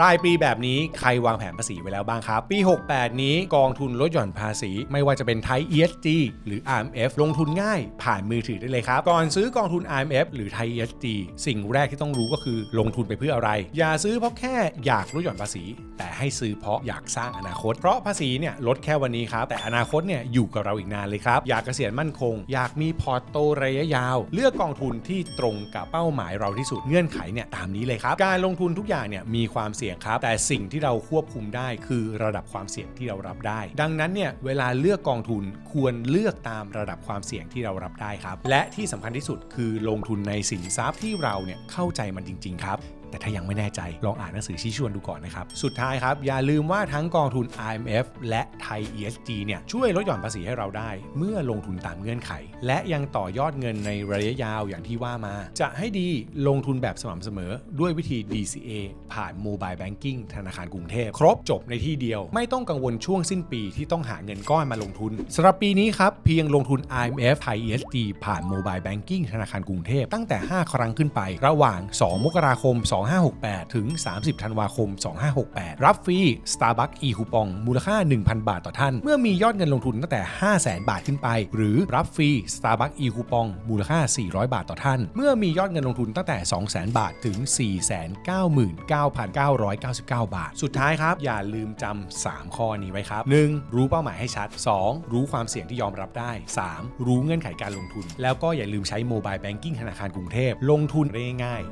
ปลายปีแบบนี้ใครวางแผนภาษีไว้แล้วบ้างครับ ปี 68 นี้กองทุนลดหย่อนภาษี ไม่ว่าจะเป็นไทย ESG หรือ RMF ลงทุนง่ายผ่านมือถือได้เลยครับ ก่อนซื้อกองทุน RMF หรือไทย ESG สิ่งแรกที่ต้องรู้ก็คือลงทุนไปเพื่ออะไร อย่าซื้อเพราะแค่อยากลดหย่อนภาษี แต่ให้ซื้อเพราะอยากสร้างอนาคต เพราะภาษีเนี่ยลดแค่วันนี้ครับแต่อนาคตเนี่ยอยู่กับเราอีกนานเลยครับอยากเกษียณมั่นคง อยากมีพอร์ตโตระยะยาว เลือกกองทุนที่ตรงกับเป้าหมายเราที่สุดเงื่อนไขเนี่ยตามนี้เลยครับการลงทุนทุกอย่างเนี่ยมีความเสี่ยงครับ แต่สิ่งที่เราควบคุมได้คือระดับความเสี่ยงที่เรารับได้ ดังนั้นเนี่ยเวลาเลือกกองทุนควรเลือกตามระดับความเสี่ยงที่เรารับได้ครับ และที่สำคัญที่สุดคือลงทุนในสินทรัพย์ที่เราเนี่ยเข้าใจมันจริง ๆ ครับแต่ถ้ายังไม่แน่ใจลองอ่านหนังสือชี้ชวนดูก่อนนะครับ สุดท้ายครับ อย่าลืมว่าทั้งกองทุน IMF และไทย ESG เนี่ยช่วยลดหย่อนภาษีให้เราได้ เมื่อลงทุนตามเงื่อนไข และยังต่อยอดเงินในระยะยาวอย่างที่ว่ามา จะให้ดีลงทุนแบบสม่ำเสมอ ด้วยวิธี DCA ผ่าน Mobile Banking ธนาคารกรุงเทพ ครบจบในที่เดียว ไม่ต้องกังวลช่วงสิ้นปีที่ต้องหาเงินก้อนมาลงทุนสำหรับปีนี้ครับเพียงลงทุน IMF ไทย ESG ผ่าน Mobile Banking ธนาคารกรุงเทพตั้งแต่ 5 ครั้งขึ้นไประหว่าง 2 มกราคม2568 ถึง 30 ธันวาคม 2568 รับฟรี Starbucks e คูปองมูลค่า 1,000 บาทต่อท่าน เมื่อมียอดเงินลงทุนตั้งแต่ 500,000 บาทขึ้นไป หรือรับฟรี Starbucks e คูปองมูลค่า 400 บาทต่อท่าน เมื่อมียอดเงินลงทุนตั้งแต่ 200,000 บาทถึง 499,999 บาท สุดท้ายครับ อย่าลืมจำ 3 ข้อนี้ไว้ครับ 1. รู้เป้าหมายให้ชัด 2. รู้ความเสี่ยงที่ยอมรับได้ 3. รู้เงื่อนไขการลงทุน แล้วก็อย่าลืมใช้ Mobile Banking ธนาคารกรุงเทพลงทุนได้ง่าย